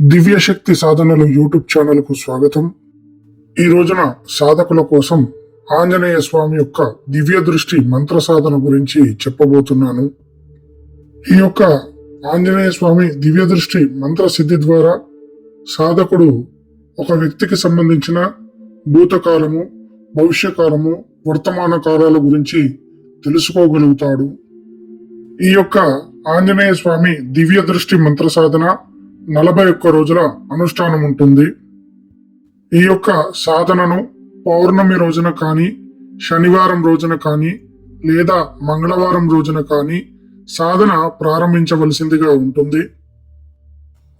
దివ్యశక్తి సాధనలు యూట్యూబ్ ఛానల్కు స్వాగతం. ఈ రోజున సాధకుల కోసం ఆంజనేయ స్వామి యొక్క దివ్య దృష్టి మంత్ర సాధన గురించి చెప్పబోతున్నాను. ఈ యొక్క ఆంజనేయ స్వామి దివ్య దృష్టి మంత్ర సిద్ధి ద్వారా సాధకుడు ఒక వ్యక్తికి సంబంధించిన భూతకాలము భవిష్యకాలము వర్తమాన కాలాల గురించి తెలుసుకోగలుగుతాడు. ఈ యొక్క ఆంజనేయ స్వామి దివ్య దృష్టి మంత్ర సాధన నలభై ఒక్క రోజుల అనుష్ఠానం ఉంటుంది. ఈ యొక్క సాధనను పౌర్ణమి రోజున కానీ శనివారం రోజున కానీ లేదా మంగళవారం రోజున కానీ సాధన ప్రారంభించవలసిందిగా ఉంటుంది.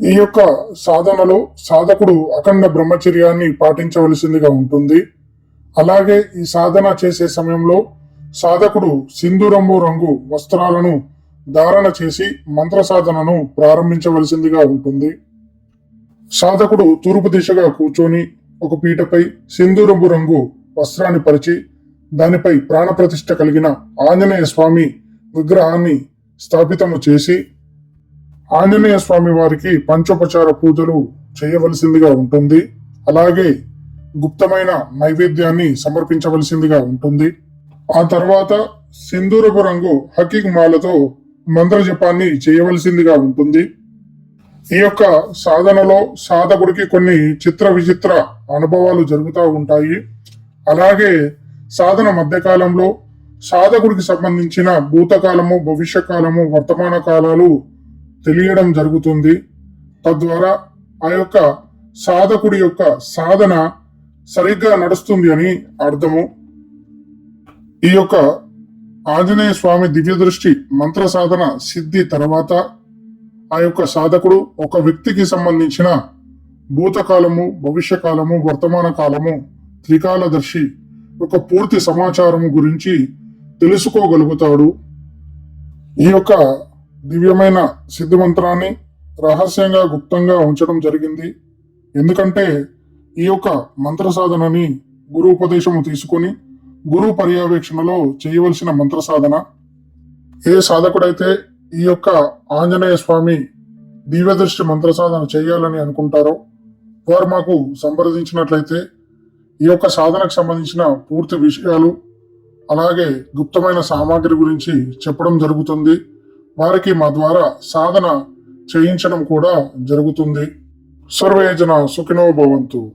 ఈ యొక్క సాధనలో సాధకుడు అఖండ బ్రహ్మచర్యాన్ని పాటించవలసిందిగా ఉంటుంది. అలాగే ఈ సాధన చేసే సమయంలో సాధకుడు సింధూరంబు రంగు వస్త్రాలను ధారణ చేసి మంత్ర సాధనను ప్రారంభించవలసిందిగా ఉంటుంది. సాధకుడు తూర్పు దిశగా కూర్చొని ఒక పీటపై సింధూరపు రంగు వస్త్రాన్ని పరిచి దానిపై ప్రాణప్రతిష్ఠ కలిగిన ఆంజనేయ స్వామి విగ్రహాన్ని స్థాపితము చేసి ఆంజనేయ స్వామి వారికి పంచోపచార పూజలు చేయవలసిందిగా ఉంటుంది. అలాగే గుప్తమైన నైవేద్యాన్ని సమర్పించవలసిందిగా ఉంటుంది. ఆ తర్వాత సింధూరపు రంగు హకీక్ మాలతో మంత్ర జపాన్ని చేయవలసిందిగా ఉంటుంది. ఈ యొక్క సాధనలో సాధకుడికి కొన్ని చిత్ర విచిత్ర అనుభవాలు జరుగుతూ ఉంటాయి. అలాగే సాధన మధ్యకాలంలో సాధకుడికి సంబంధించిన భూతకాలము భవిష్యకాలము వర్తమాన కాలాలు తెలియడం జరుగుతుంది. తద్వారా ఆ యొక్క సాధకుడి యొక్క సాధన సరిగ్గా నడుస్తుంది అని అర్థము. ఈ యొక్క ఆంజనేయ స్వామి దివ్య దృష్టి మంత్ర సాధన సిద్ధి తర్వాత ఆ యొక్క సాధకుడు ఒక వ్యక్తికి సంబంధించిన భూతకాలము భవిష్యకాలము వర్తమాన కాలము త్రికాలదర్శి ఒక పూర్తి సమాచారము గురించి తెలుసుకోగలుగుతాడు. ఈ యొక్క దివ్యమైన సిద్ధి మంత్రాన్ని రహస్యంగా గుప్తంగా ఉంచడం జరిగింది. ఎందుకంటే ఈ యొక్క మంత్ర సాధనని గురు ఉపదేశము తీసుకొని గురు పర్యవేక్షణలో చేయవలసిన మంత్ర సాధన. ఏ సాధకుడైతే ఈ యొక్క ఆంజనేయ స్వామి దివ్యదృష్టి మంత్ర సాధన చేయాలని అనుకుంటారో వారు మాకు సంప్రదించినట్లయితే ఈ యొక్క సాధనకు సంబంధించిన పూర్తి విషయాలు అలాగే గుప్తమైన సామాగ్రి గురించి చెప్పడం జరుగుతుంది. వారికి మా ద్వారా సాధన చేయించడం కూడా జరుగుతుంది. సర్వేజన సుఖినో భవంతు.